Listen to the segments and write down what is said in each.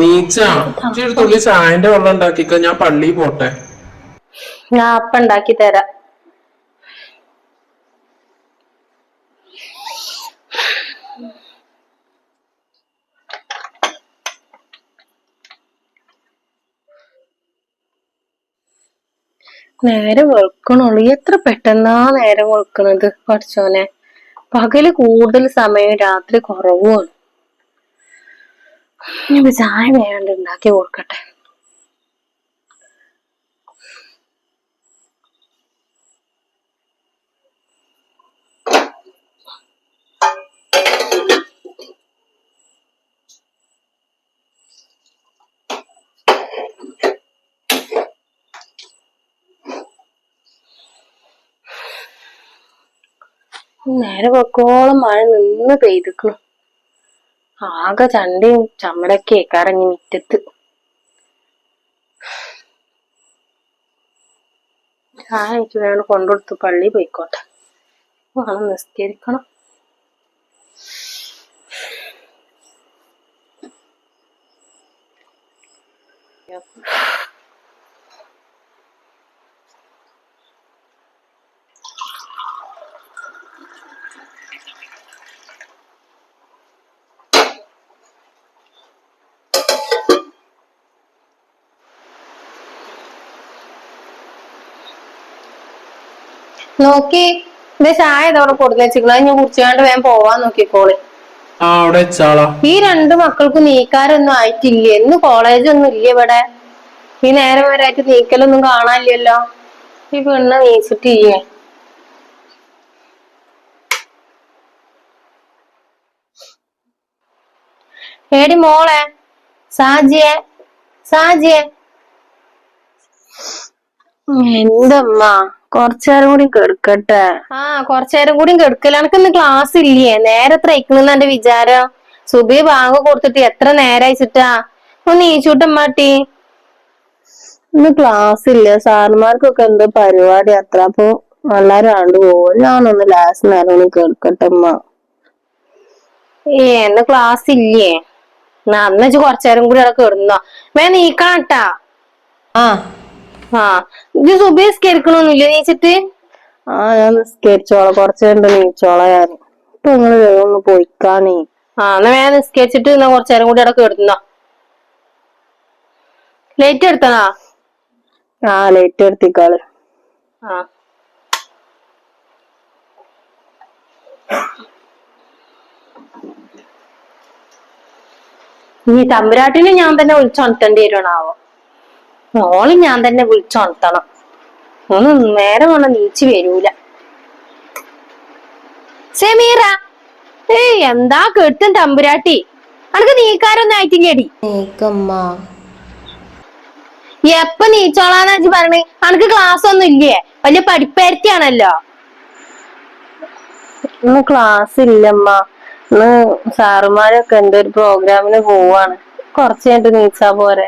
Nietzsche തുള്ളി ചായന്റെ വെള്ളം ഉണ്ടാക്കിക്കോ. ഞാൻ പള്ളി പോട്ടെ. ഞാൻ അപ്പ ഉണ്ടാക്കി തരാം. നേരം വെളുക്കണുള്ളൂ. എത്ര പെട്ടെന്നാ നേരം വെളുക്കണത് പഠിച്ചോനെ? പകൽ കൂടുതൽ സമയം രാത്രി കുറവുമാണ് ഇനി ചായ വേണ്ട ഉണ്ടാക്കി കൊടുക്കട്ടെ. നേരെ പൊക്കോളം മഴ നിന്ന് പെയ്തിക്കണു. ആകെ ചണ്ടയും ചമ്മടൊക്കെ കറങ്ങി മുറ്റത്ത്. ഞാൻ എനിക്ക് വേണം കൊണ്ടുകൊടുത്ത്. പള്ളി പോയിക്കോട്ടെ. വേണം നിസ്കരിക്കണം. നോക്കി. ഇത് ചായ ഇതവിടെ ഞാൻ കുടിച്ചാണ്ട് വേഗം പോവാൻ നോക്കിക്കോളെ. ഈ രണ്ട് മക്കൾക്ക് നീക്കാരൊന്നും ആയിട്ടില്ലേ? ഇന്ന് കോളേജ് ഒന്നും ഇല്ല ഇവിടെ? ഈ നേരം വരെ ആയിട്ട് നീക്കലൊന്നും കാണാനില്ലല്ലോ. ഈ പെണ്ണ് നീച്ചിട്ടില്ലേ? ഏടി മോളെ സാജിയെ സാജിയെ. എന്തമ്മ? കൊറച്ചേരം കൂടി കെടുക്കട്ടെ. ആ കൊറച്ചേരം കൂടി കെടുക്കല. എനക്ക് ഇന്ന് ക്ലാസ് ഇല്ലേ? നേരെ ത്രയിക്കണെന്ന് എന്റെ വിചാരം. സുബി ബാങ്ക് കൊടുത്തിട്ട് എത്ര നേരായിച്ചിട്ടാ? ഒന്ന് ഈച്ചൂട്ടമ്മാട്ടി ഇന്ന് ക്ലാസ് ഇല്ല. സാറുമാർക്കൊക്കെ എന്തോ പരിപാടി അത്ര. അപ്പൊ എല്ലാരും ആണ്ട് പോകും ഞാനൊന്ന് ലാസ്റ്റ് നേരം കൂടി കേൾക്കട്ടെ അമ്മ ഏ ഇന്ന് ക്ലാസ് ഇല്ലേ? എന്നാ അന്ന് വെച്ച് കൊറച്ചേരം കൂടി അവിടെ കിടന്നോ. വേ നീക്കണട്ടാ. ആ. ആ. ഇത് സുബി സ്കരിക്കണൊന്നുമില്ല നീച്ചിട്ട്? ആ ഞാൻ നിസ്കരിച്ചോളാം. കുറച്ച് കണ്ട് നീച്ചോളാം ഞാൻ. ഇപ്പൊ നിങ്ങൾ ഒന്ന് പോയിക്കാണേ. ആ എന്നാ വേഗം നിസ്കരിച്ചിട്ട് എന്നാ കുറച്ചേരം കൂടി അവിടെ കിടന്നോ. ലേറ്റ് എടുത്തണോ? ആ ലേറ്റ് എടുത്തിക്കാൾ. ആ. ഇനി തമ്പുരാട്ടിനെ ഞാൻ തന്നെ വിളിച്ചുണർത്തേണ്ടി വരുവാണാവോ? മോൾ ഞാൻ തന്നെ വിളിച്ചുണർത്തണം ഒന്ന് നേരെ വേണം നീച്ചു വരൂല. സെമീറ ഏയ് എന്താ കെട്ടും തമ്പുരാട്ടി? അനക്ക് നീക്കാരൊന്നും ആയിട്ടില്ലേടി. നീക്കമ്മ. എപ്പ നീച്ചോളാന്ന് വെച്ച് പറഞ്ഞ് അനക്ക് ക്ലാസ് ഒന്നും ഇല്ലേ? വലിയ പഠിപ്പരത്തിയാണല്ലോ. ക്ലാസ് ഇല്ലമ്മ ഇന്ന് സാറുമാരൊക്കെ എന്തോ ഒരു പ്രോഗ്രാമിന് പോവാണ്. കുറച്ച് കഴിഞ്ഞിട്ട് നീച്ചാ പോരെ.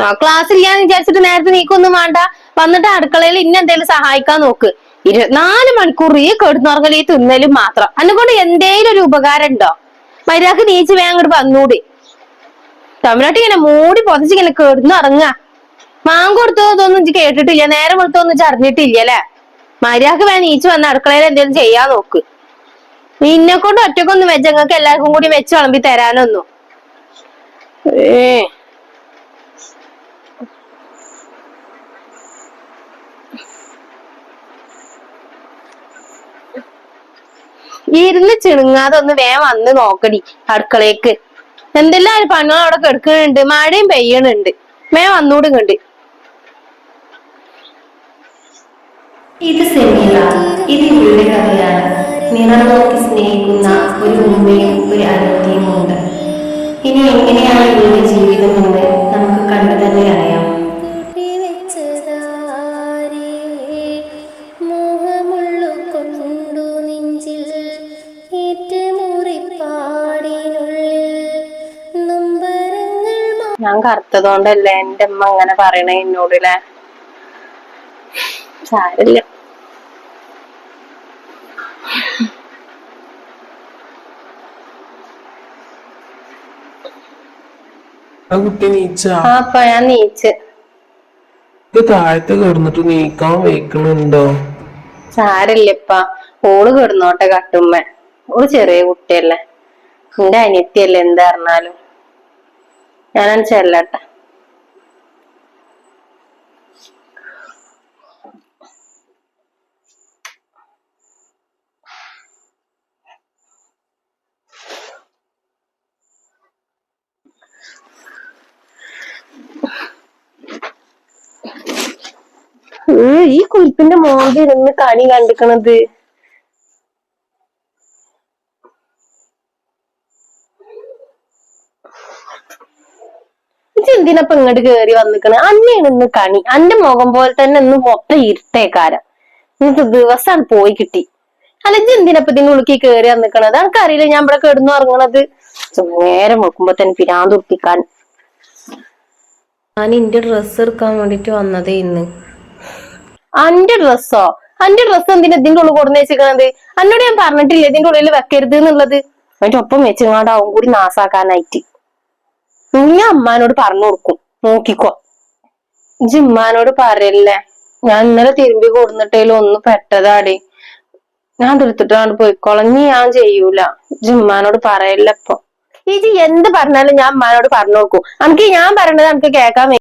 ആ ക്ലാസ് ഇല്ലാന്ന് വിചാരിച്ചിട്ട് നേരത്തെ നീക്കൊന്നും വേണ്ട. വന്നിട്ട് അടുക്കളയിൽ ഇന്ന എന്തേലും സഹായിക്കാൻ നോക്ക്. ഇരുപത്തിനാല് മണിക്കൂർ ഈ കെടുന്നുറങ്ങൽ ഈ തിന്നലും മാത്രം. അന്നുകൊണ്ട് എന്തേലും ഒരു ഉപകാരം ഉണ്ടോ? മര്യാദയ്ക്ക് നീച്ച് വേഗം അങ്ങോട്ട് വന്നൂടി. തമിഴ്നാട്ടിൽ ഇങ്ങനെ മൂടി പൊതച്ച് ഇങ്ങനെ കെടുന്നുറങ്ങ. മാങ്ങ കൊടുത്തതൊന്നും ഇജ്ജ് കേട്ടിട്ടില്ല. നേരം കൊടുത്തൊന്നും ഇജ്ജ് അറിഞ്ഞിട്ടില്ല അല്ലെ? മര്യാദയ്ക്ക് വേണം നീച്ച് വന്ന് അടുക്കളയിൽ എന്തേലും ചെയ്യാൻ നോക്ക്. നിന്നെ കൊണ്ട് ഒറ്റക്കൊന്നും വെച്ച് ഞങ്ങൾക്ക് എല്ലാവർക്കും കൂടി വെച്ച് വിളമ്പി തരാനൊന്നും. ഏ. ഇരുന്ന് ചിണുങ്ങാതെ ഒന്ന് വേഗം വന്ന് നോക്കടി അടുക്കളേക്ക്. എന്തെല്ലാം പണികൾ അവിടെ കെടുക്കണുണ്ട് മഴയും പെയ്യണുണ്ട്. വേഗം വന്നൂടും കണ്ട് ഇത് സെമീറ ഇത് ഇവരുടെ കഥയാണ് നിറം നോക്കി സ്നേഹിക്കുന്ന ഒരു ഉമ്മയും ഒരു അനുമതിയും ഉണ്ട്. ഇനി എങ്ങനെയാണ് ഇവരുടെ ജീവിതം എന്ന് നമുക്ക് കണ്ടു തന്നെ അറിയാം. ഞാൻ കറുത്തത് കൊണ്ടല്ലേ എന്റെ അമ്മ അങ്ങനെ പറയണേ എന്നോടില്ലേ സാരില്ല കുട്ടി നീച്ച? ആ അപ്പൊ ഞാൻ നീച്ച്. ഇത് താഴത്തെ കിടന്നിട്ട് നീക്കാൻ വെക്കണുണ്ടോ സാരില്ലപ്പ ഓൾ കിടന്നോട്ടെ കട്ടുമ്മ. ഓൾ ചെറിയ കുട്ടിയല്ലേ. എന്റെ അനിയത്തിയല്ലേ എന്താ പറഞ്ഞാലും. ഞാനാണ് ചെല്ലട്ടെ. ഏ, ഈ കുരിപ്പിന്റെ മോന്തി ഇരുന്ന് കണി കണ്ടിക്കണത്. എന്തിനപ്പൊ ഇങ്ങോട്ട് കേറി വന്നിക്കണ്? അന്നെയാണ് ഇന്ന് കണി. അന്റെ മുഖം പോലെ തന്നെ ഇന്ന് മൊത്തം ഇരുട്ടേക്കാരം. ഇന്നത്തെ ദിവസമാണ് പോയി കിട്ടി. അല്ല എന്തിനപ്പൊ ഇതിന്റെ ഉള്ളിക്ക് കേറി വന്നിക്കണത്? എനിക്കറിയില്ല ഞാൻ ഇവിടെ കിടന്നു ഇറങ്ങണത് നേരം നോക്കുമ്പോ തന്നെ പിരാന്തുർത്തിക്കാൻ ഞാൻ എന്റെ ഡ്രസ്സ് എടുക്കാൻ വേണ്ടിട്ട് വന്നതേ ഇന്ന്. അന്റെ ഡ്രസ്സോ? അന്റെ ഡ്രസ്സ് എന്തിനാ ഇതിന്റെ ഉള്ളിൽ കൊടുന്ന് വെച്ചിരിക്കണത്? അന്നോട് ഞാൻ പറഞ്ഞിട്ടില്ല ഇതിന്റെ ഉള്ളിൽ വെക്കരുത് എന്നുള്ളത്. അതിന്റെ ഒപ്പം വെച്ചങ്ങാണ്ടാവും കൂടി നാസാക്കാനായിട്ട്. നീ അമ്മാനോട് പറഞ്ഞു കൊടുക്കും. നോക്കിക്കോ. ജിമ്മാനോട് പറയല്ലേ? ഞാൻ ഇന്നലെ തിരുമ്പി കൊടുന്നിട്ടേലും ഒന്ന് പെട്ടതാടി. ഞാൻ തീർത്തിട്ടാണ് പോയിക്കോളാം. നീ ഞാൻ ചെയ്യൂല. ജിമ്മാനോട് പറയല്ലപ്പോ പറയല്ല ഇപ്പൊ. ഇജ്ജ് എന്ത് പറഞ്ഞാലും ഞാൻ അമ്മാനോട് പറഞ്ഞു കൊടുക്കും. എനിക്ക് ഞാൻ പറയണത് എനിക്ക് കേൾക്കാൻ